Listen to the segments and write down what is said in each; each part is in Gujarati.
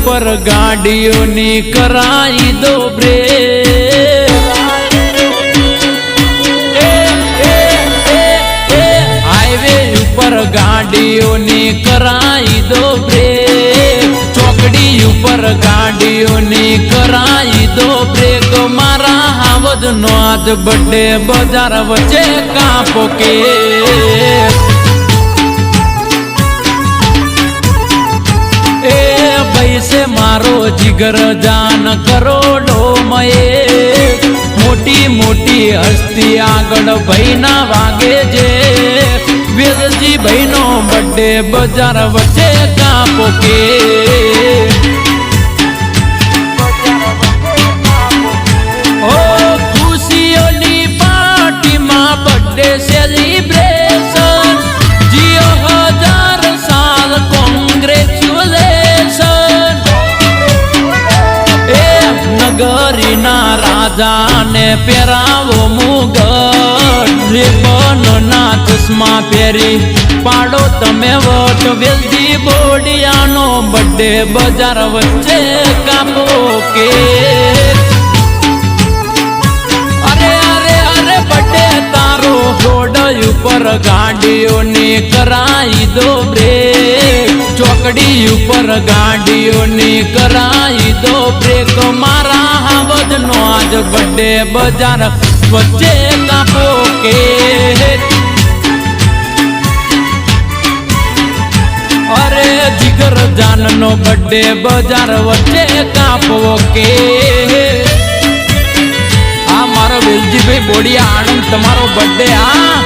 ઉપર ગાડીઓની કરાઈ દો બ્રેક. ઉપર ગાડીઓની કરાઈ દો બ્રેક. ચોકડી ઉપર ગાડીઓની કરાઈ દો બ્રેક. મારા હાવજ નો આજ બડે બજાર વચ્ચે કાપો કે પૈસે મારો જીગર, જાન કરોડો મયે મોટી મોટી હસ્તી આગળ ભાઈના વાગે છે. વેદજી ભાઈનો બર્થડે બજાર વચ્ચે કાપો કે. રાજાને પહેરાવો મુગટ. રિબનના ચશ્મા પહેરી પાડો તમે વટ. વેલજી બોડિયાનો બડે બજાર વચ્ચે કાપો કે અરે અરે અરે તારો. રોડ ઉપર ગાડીઓની કરાઈ દો બ્રેક ચોકડી ઉપર ગાડીઓની કરાઈ દો બ્રેક મારા હાવજ નો આજ બડે બજાર વચ્ચે કાપો કે અરે જીગર જાન નો બડે બજાર વચ્ચે કાપવો કે આ મારો વેલજીભાઈ બોડિયા આણંદ તમારો બર્થડે આ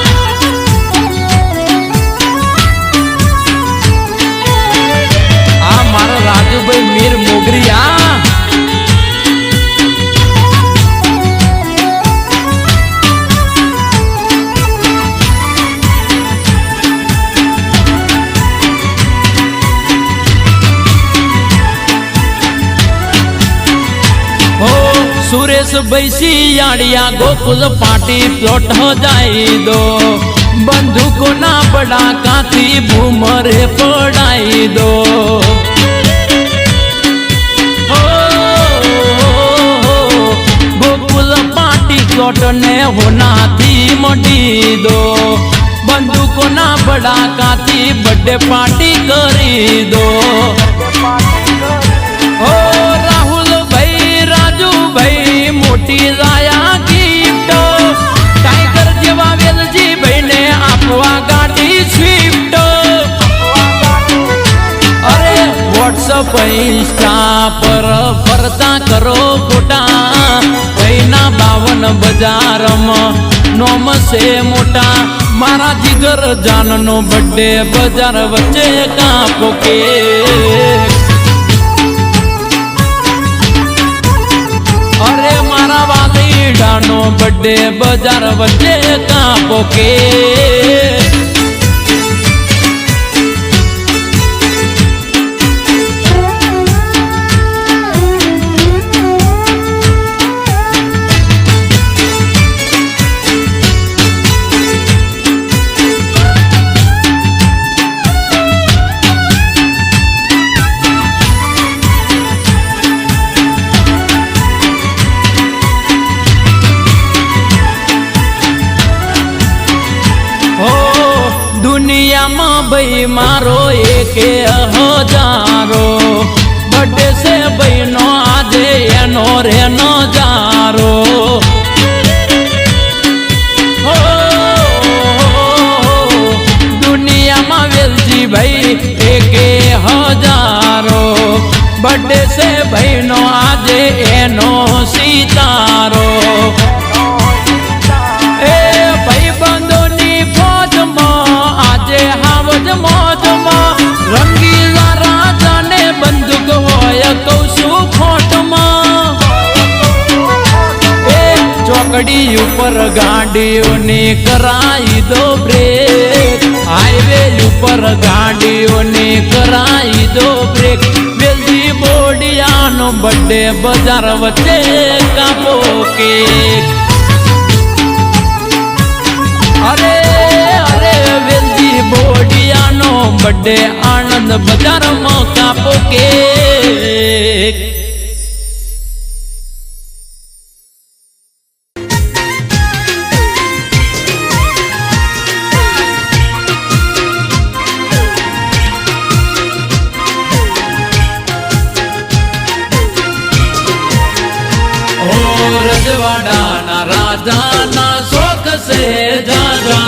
આ મારો રાજુભાઈ મીર મોગરી આ સુરેશ બૈસિયાડિયા ગોકુલ પાટી પ્લોટ જાય દો. બંદૂકોના પડાકાથી ભૂમરે પડાઈ દો. ગોકુલ પાટી પ્લોટ ને હોનાથી મટી દો. બંદૂકોના બડાકાથી બર્થડે પાર્ટી કરી દો. ઓ મોટી લાયા ગિફ્ટ ટાઈગર જેવા વેલજી ભાઈને આપવા ગાડી સ્વિફ્ટ. અરે વોટ્સઅપ ઇન્સ્ટા પર ફરતા કરો ફોટા. ભાઈના બાવન બજારમાં નોમ છે મોટા. મારા જીગર જાનનો બર્થડે બજાર વચ્ચે કાપો કે મારા વાલીડાનો બડે બજાર વચ્ચે કાપો કે દુનિયામાં ભાઈ મારો એકે હજારો. બટે છે ભાઈનો આજે એનો રે નજારો હો, દુનિયામાં વેલજી ભાઈ એકે હજારો. બટે છે ભાઈનો આજે એનો સિતારો ચોકડી ઉપર ગાડીઓની કરાઈ દો બ્રેક હાઈવે ઉપર ગાડીઓની કરાઈ દો બ્રેક વેલજી બોડિયાનો બર્થડે બજાર વચ્ચે કાપો કેક. અરે અરે વેલજી બોડિયાનો બર્થડે આણંદ બજારમાં કાપો કેક. રજવાડાના શોખ છે જાજા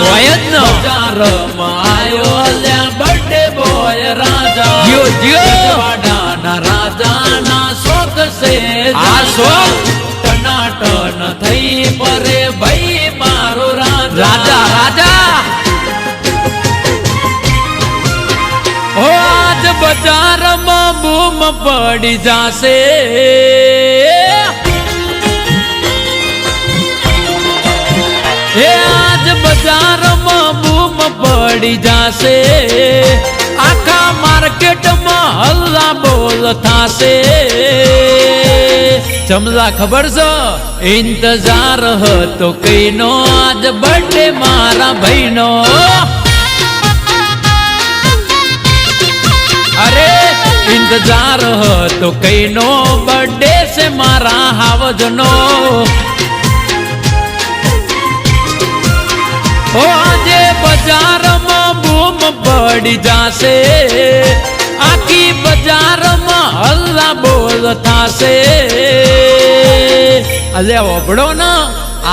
ને. બજારમાં અલ્યા બર્થડે બોય રાજા જીઓ, જીઓ. રજવાડાના રાજાના શોખ છે આ શોખ? ટનાટન થઈ પરે ભાઈ મારો રાજા રાજા રાજા ઓ આજ બજારમાં બૂમ પડી જાશે પડી જાશે. આખા માર્કેટમાં હલ્લા બોલ થાશે. ચમલા ખબર છે? ઇંતજાર હતો કઈનો. આજ બર્થડે મારા ભાઈનો. અરે, ઇંતજાર હતો કઈનો. બર્થડે છે મારા હાવજનો. બજારમાં બૂમ પડી જાશે. આખી બજારમાં હલ્લા બોલ થાશે. અલે ઓબડો ના,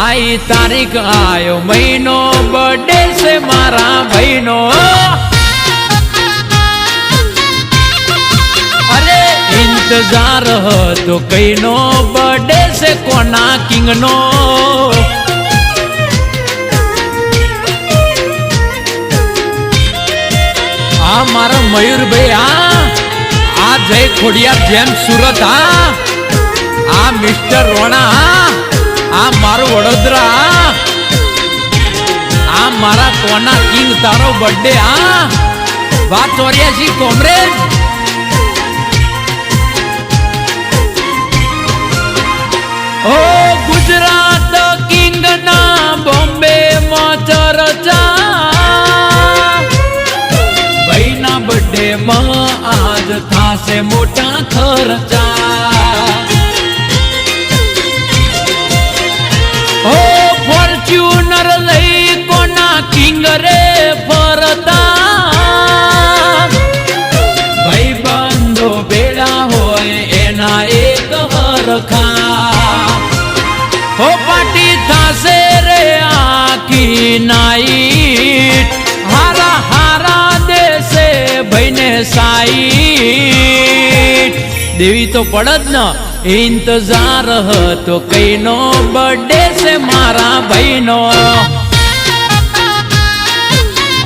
આઈ તારીખ, આયો મહિનો બર્થડે છે મારા ભાઈનો. અરે ઇંતજાર હતો કઈનો બર્થડે છે કોના કિંગનો. આ મારો મયુરભાઈ આ આ જય ખોડિયા જેમ સુરત હા આ મિસ્ટર રોણા હા આ મારું વડોદરા હા આ મારા કોના કિંગ તારો બર્થડે હા વાત ચોર્યાસી કોમરેજ ઓ ગુજરાત કિંગ ના બોમ્બે માં ચર્ચા આજ થાશે મોટા ખર્ચા. ઓ ફોર્ચ્યુનર લઈ કોના કિંગ રે ફરતા? ભાઈ બંધો બેડા હોય એના એક હરખા. હો પાટી થાશે રે આખી નાઈટ. ભાઈને સાઈટ દેવી તો પડદ ન ઇંતજાર હતો, કઈનો બર્થડે છે મારા ભાઈનો.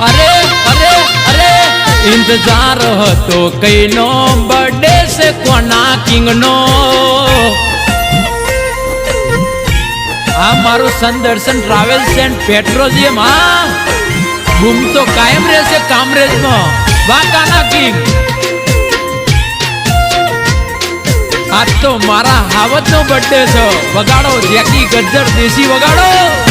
અરે અરે અરે, ઇંતજાર હતો, કઈનો બર્થડે છે કોના કિંગનો. આ મારું સંદર્શન ટ્રાવેલ્સ એન્ડ પેટ્રોલિયમ હા? બૂમ તો કાયમ રહેશે કામરેજમાં. વાંકાના કિંગ. આજ તો મારા હાવતનો બર્થડે છે. વગાડો જેકી ગજ્જર દેશી વગાડો.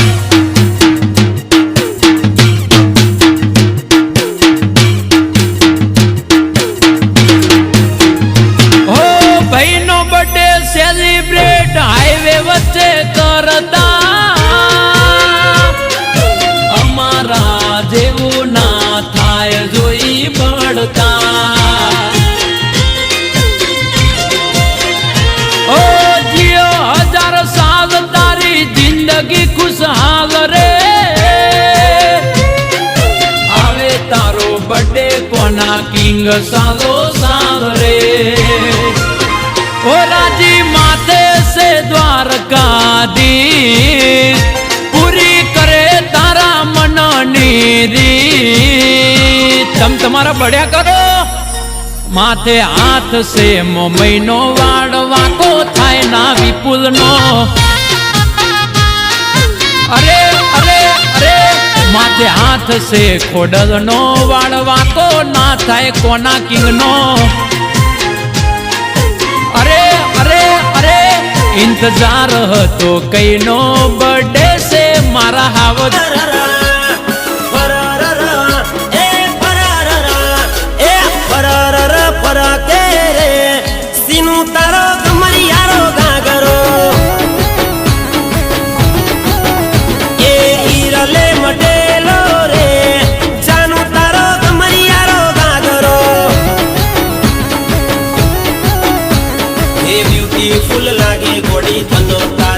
તારો કોના કિંગ સાલો સાંભરે ઓ રાજી માથે સે દી પૂરી કરે તારા મનની રીત. તમ તમારા બળ્યા કરો. માથે હાથ છે મહિનો વાળવા કો થાય ના વિપુલ નો માથે હાથ છે ખોડલ નો વાળ વાકો ના થાય કોના કિંગ નો અરે અરે અરે, ઇંતજાર હતો કઈનો બર્થડે છે મારા હાવત એ બ્યુટીફુલ લાગે ઘોડી ધનુતા